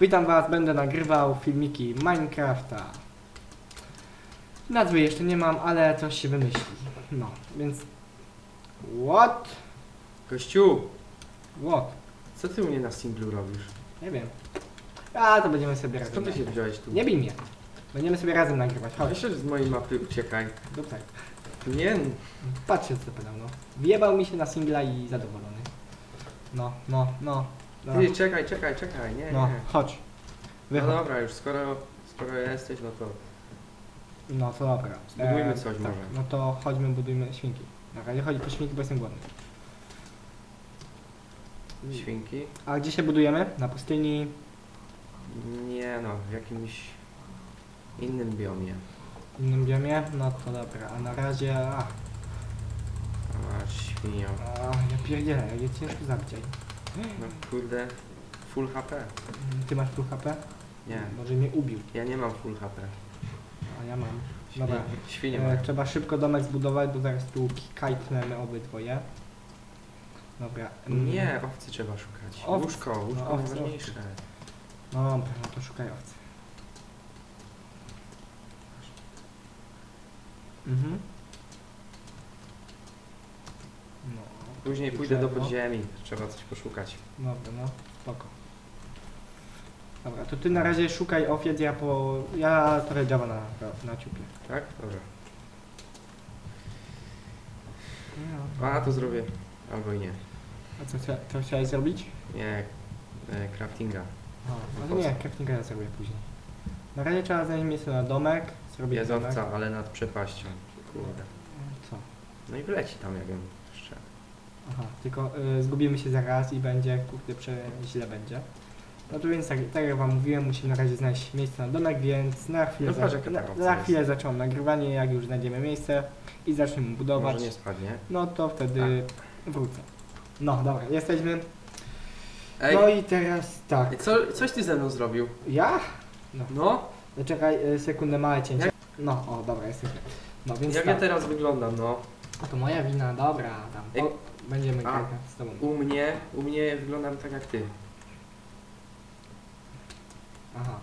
Witam Was, będę nagrywał filmiki Minecrafta. Nazwy jeszcze nie mam, ale coś się wymyśli. No, więc... What? Gościu, What? co ty u mnie na singlu robisz? Nie wiem. A, to będziemy sobie razem Skąd ty się nagrywać. wziąłeś tu? Nie bij mnie. Będziemy sobie razem nagrywać, chodź. Jeszcze z mojej mapy uciekaj. Tak. Nie, Patrzcie co pedał, no. Wjebał mi się na singla i zadowolony. No, no, no. No, ty czekaj, czekaj, czekaj, nie, no nie. chodź. No Wychodź. dobra, już skoro, skoro jesteś, no to No to dobra. Zbudujmy E, coś tak, może. No to chodźmy, budujmy świnki. Na razie chodzi po świnki, bo jestem głodny. świnki. A gdzie się budujemy? Na pustyni. Nie no, w jakimś innym biomie. W innym biomie? No to dobra, a na razie... A, A, świnio. a ja pierdzielę, jak jest ciężko zabić. No kurde, full HP. Ty masz full HP? Nie, Może mnie ubił, ja nie mam full HP. a ja mam. Dobra. świnie E, trzeba szybko domek zbudować, bo zaraz tu kajtnemy obydwoje. Dobra. mm, Nie, owcy trzeba szukać. Owce. Łóżko, No, łóżko owce, najważniejsze. No dobra, no to szukaj owcy. Mhm. No, Później pójdę do podziemi, trzeba coś poszukać. dobra, no, spoko. Dobra, to ty na razie szukaj owiec, ja po... ja trochę drzewa na, na ciupie. Tak? Dobra. No. A, to zrobię. Albo i nie. A co, chcia- co chciałeś zrobić? Nie, e, craftinga. No nie, craftinga ja zrobię później. Na razie trzeba znaleźć miejsce na domek, zrobić Jest domek. owca, ale nad przepaścią. Kurde. Co? No i wleci tam, jak ją. Aha, tylko y, zgubimy się zaraz i będzie, kurde, prze, źle będzie. No to więc tak, tak jak wam mówiłem, musimy na razie znaleźć miejsce na domek, więc na chwilę, No patrz, na, na jest. chwilę zacząłem nagrywanie, jak już znajdziemy miejsce i zaczniemy budować, Może nie spadnie. no to wtedy wrócę. No dobra, jesteśmy. Ej, No i teraz tak. co, coś ty ze mną zrobił? Ja? No, No czekaj, y, sekundę, małe cięcie. No, o, dobra, jesteśmy. No więc jak tak. ja teraz wyglądam, no. A to moja wina, dobra, tam. O, będziemy A. z tobą. U mnie, u mnie wyglądam tak jak ty. Aha.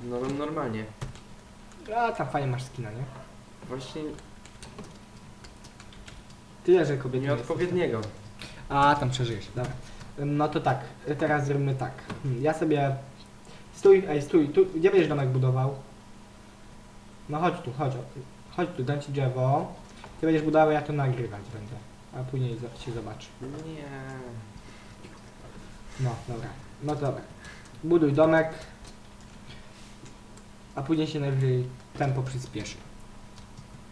No normalnie. A tam fajnie masz skina, nie? Właśnie Tyle, że kobiety. nieodpowiedniego. A, tam przeżyjesz, dobra. No to tak, teraz zrobimy tak. Hmm, Ja sobie... Stój, ej, stój, tu, gdzie będziesz domek budował? No chodź tu, chodź. o- Chodź tu, dam ci drzewo. Ty będziesz budował, ja to nagrywać będę. A później się zobaczy. Nie. No, dobra. No dobra. Buduj domek. A później się najwyżej tempo przyspieszy.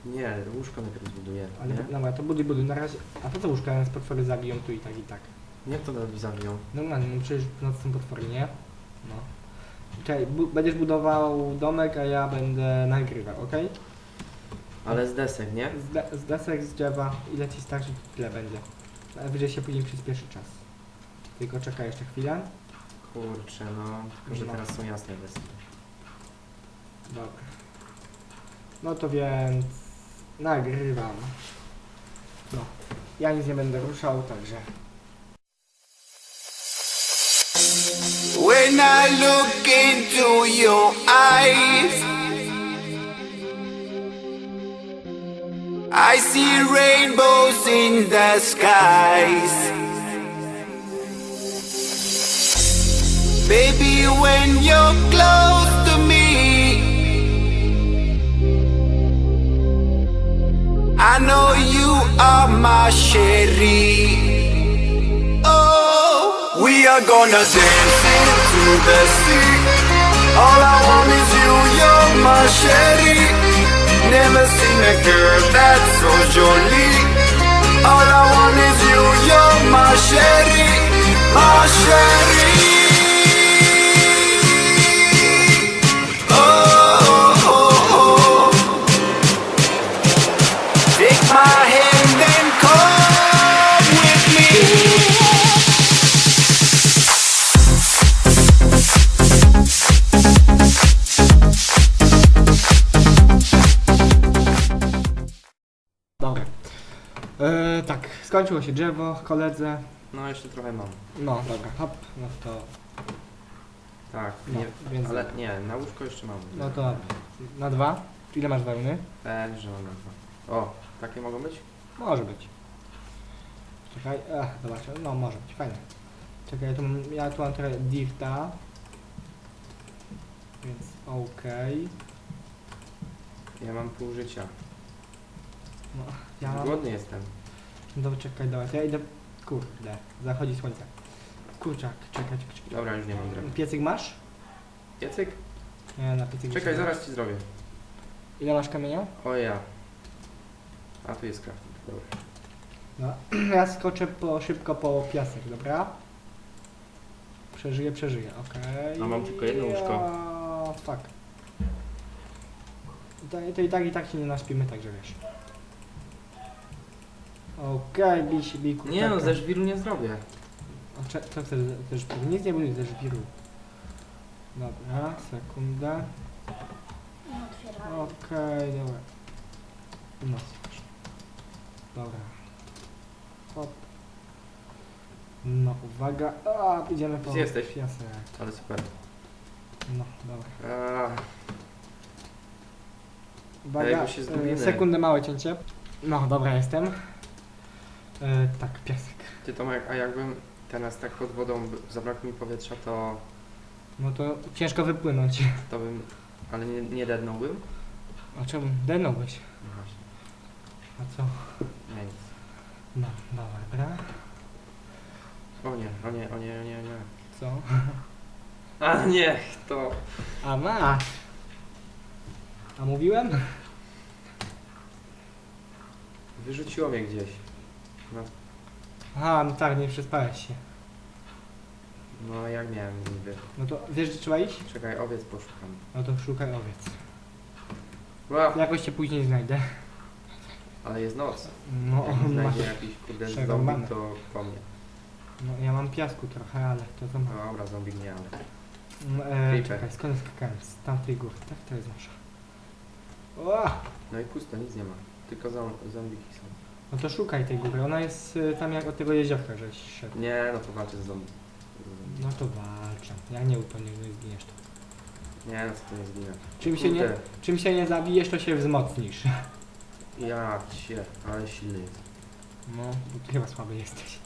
Nie, łóżko najpierw zbuduję. Ale Nie? dobra, to buduj, buduj. Na razie... A po co łóżka? Nas potwory zabiją tu i tak i tak. Jak to nam zabiją? Normalnie, no przecież w nocy są potwory, nie? No. Czekaj, bu będziesz budował domek, a ja będę nagrywał, okej? Ale z desek, nie? Z, de z desek, z drzewa, ile ci starczy, to tyle będzie. Najwyżej się później przyspieszy czas. Tylko czekaj jeszcze chwilę. Kurczę, no. Tylko, że No. teraz są jasne deski. Dobra. No to więc nagrywam. No. Ja nic nie będę ruszał, także. When I look into your see rainbows in the skies. Baby, when you're close to me, I know you are my sherry. Oh, we are gonna dance into the sea. All I want is you, you're my sherry. Never seen a girl that's so jolly. All I want skończyło się drzewo, koledze. No, jeszcze trochę mam. No dobra, hop, no to Tak, No, nie, więc ale nie, na łóżko jeszcze mam. No to na dwa. Ile masz wełny? Pewnie, że mam na dwa. O, takie mogą być? Może być. Czekaj, ach, zobacz, no może być, fajne. Czekaj, ja tu, mam- ja tu mam trochę dirta. Więc okej. Ja mam pół życia. No, ja mam... Głodny jestem. Dobra, czekaj, dobra, to ja idę... Kurde, zachodzi słońce. Kurczak, czekaj, czekaj, czekaj. Dobra, już nie mam drewna. Piecyk masz? Piecyk? Nie, na piecyk Czekaj, zaraz ci zrobię. Ile masz kamienia? O ja. A tu jest crafting, dobra. No, ja skoczę po, szybko po piasek, dobra? Przeżyję, przeżyję, okej. A mam tylko jedno łóżko. Ja, fuck. To, to i tak i tak się nie naśpimy, także wiesz. Okej, bij się, bij kurczaka. Nie no, ze żwiru nie zrobię. A cze- Co chcesz, ze żwiru? Nic nie będzie ze żwiru. Dobra, sekunda. Nie otwieraj. Okej, dobra. No, proszę. Dobra. Hop. No, uwaga. A, idziemy po Gdzie jesteś? piasek. Ale super. No, dobra. A, Uwaga, bo się e, zgubimy. sekundę, małe cięcie. No, dobra, jestem. E, tak, piasek. ty Tomek, a jakbym teraz tak pod wodą by- zabrakło mi powietrza, to, No to ciężko wypłynąć. to bym... Ale nie, nie dednąłbym? A czemu? Denąłbyś. No właśnie. A co? Nie, nic. No, dobra. O nie, o nie, o nie, o nie, o nie. Co? A nie, to... A masz. A mówiłem? Wyrzuciło mnie gdzieś. No, Aha, no tak, nie przespałeś się. no jak miałem niby. No to wiesz, gdzie trzeba iść? Czekaj, owiec poszukam. No to szukaj owiec. Ła, Jakoś cię później znajdę. ale jest noc. No, Jak masz. znajdzie jakiś kurde przerąbane. zombie, to po mnie. No, ja mam piasku trochę, ale to mam. No dobra, zombie nie, ale... No, e, Creeper. czekaj, skąd skakałem? Z tamtej góry. Tak, to jest nasza. O! No i pusto, nic nie ma. Tylko zom- zombiki są. No to szukaj tej góry. Ona jest y, tam jak od tego jeziorka, żeś szedł. Nie, no to walczę z zombie. No to walczę. Jak nie utoniesz, no i zginiesz to. Nie, no co to nie zginę. Czym się, nie, Kurde, czym się nie zabijesz, to się wzmocnisz. Ja cię, ale silny jest. No, bo ty chyba słaby jesteś.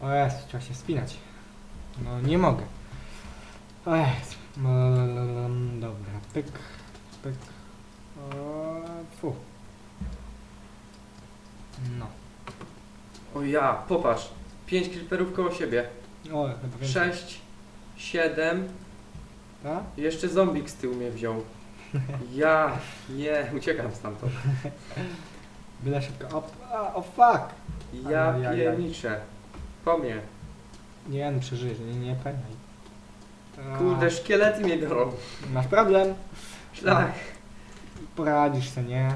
O Jezu, trzeba się wspinać. No, nie mogę. O Jezu. Mm, Dobra, pyk, pyk. O, fu. No. O ja, popatrz. Pięć creeperów koło siebie. O, chyba więcej. Sześć, siedem. Tak? Jeszcze zombik z tyłu mnie wziął. Ja, nie, uciekam stamtąd. Byle szybko. O, a, o fuck! Ja Ajajaj. pierniczę. Po mnie. Nie, no przeżyjesz, nie, nie pękaj. Kurde, szkielety mnie biorą. Masz problem? Szlak. Poradzisz sobie, nie?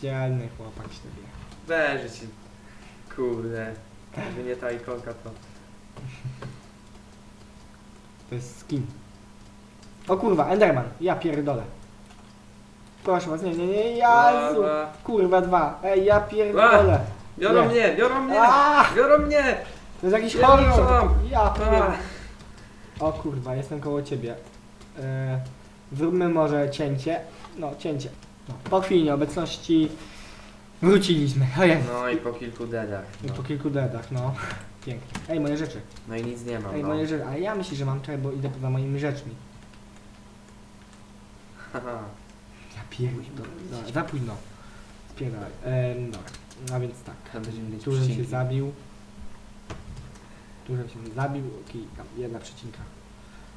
Dzielny chłopak z ciebie. Weź ci. Kurde. Gdyby nie ta ikonka to... To jest skin. O kurwa, Enderman. Ja pierdolę. Proszę was, nie, nie, nie, Jezu. Ła, Kurwa, dwa. Ej, ja pierdolę. Biorą Nie. mnie, biorą mnie! A, Biorą mnie! to jest jakiś Ja horror. rzucam. Ja A, pierdolę. O kurwa, jestem koło ciebie. E, zróbmy może cięcie. No, cięcie. No, po chwili nieobecności wróciliśmy. O jest. No i po kilku deadach. I No. po kilku deadach, no. Pięknie. Ej, moje rzeczy. no i nic nie mam. Ej, No. moje rzeczy. Ale ja myślę, że mam czekaj, bo idę poza moimi rzeczmi. Haha. Ja pierdolę. Dobra, za późno. Spierdalaj. Ehm, dobra. No więc tak. Będziemy mieć Tu żem się przecinki. zabił. Tu żem się zabił. Okej, tam jedna przecinka.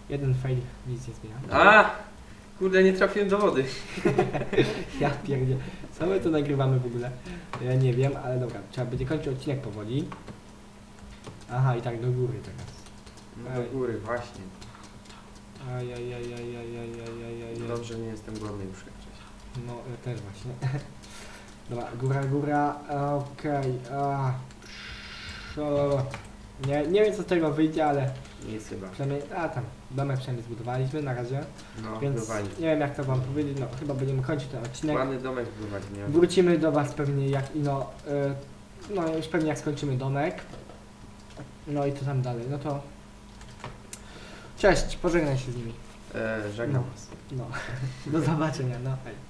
Jeden fail, nic nie zmienia. A! Kurde, nie trafiłem do wody. Ja pierdzie. Co my tu nagrywamy w ogóle? Ja nie wiem, ale dobra. Trzeba będzie kończyć odcinek powoli. Aha, i tak do góry teraz. No do góry, właśnie. Ajajajajajajajajajajaj. Dobrze, nie jestem głodny już jak wcześniej. No, ja też właśnie. Dobra, góra, góra, okej, a, szo- nie, nie wiem co z tego wyjdzie, ale Nic chyba. przynajmniej, a tam, domek przynajmniej zbudowaliśmy na razie, No, więc nie wiem jak to wam powiedzieć, no chyba będziemy kończyć ten odcinek. Ładny domek budowali, nie? Wrócimy do was pewnie jak, no, y, no już pewnie jak skończymy domek, no i co tam dalej, no to Cześć, pożegnaj się z nimi. E, żegnam was. No, do zobaczenia, no hej.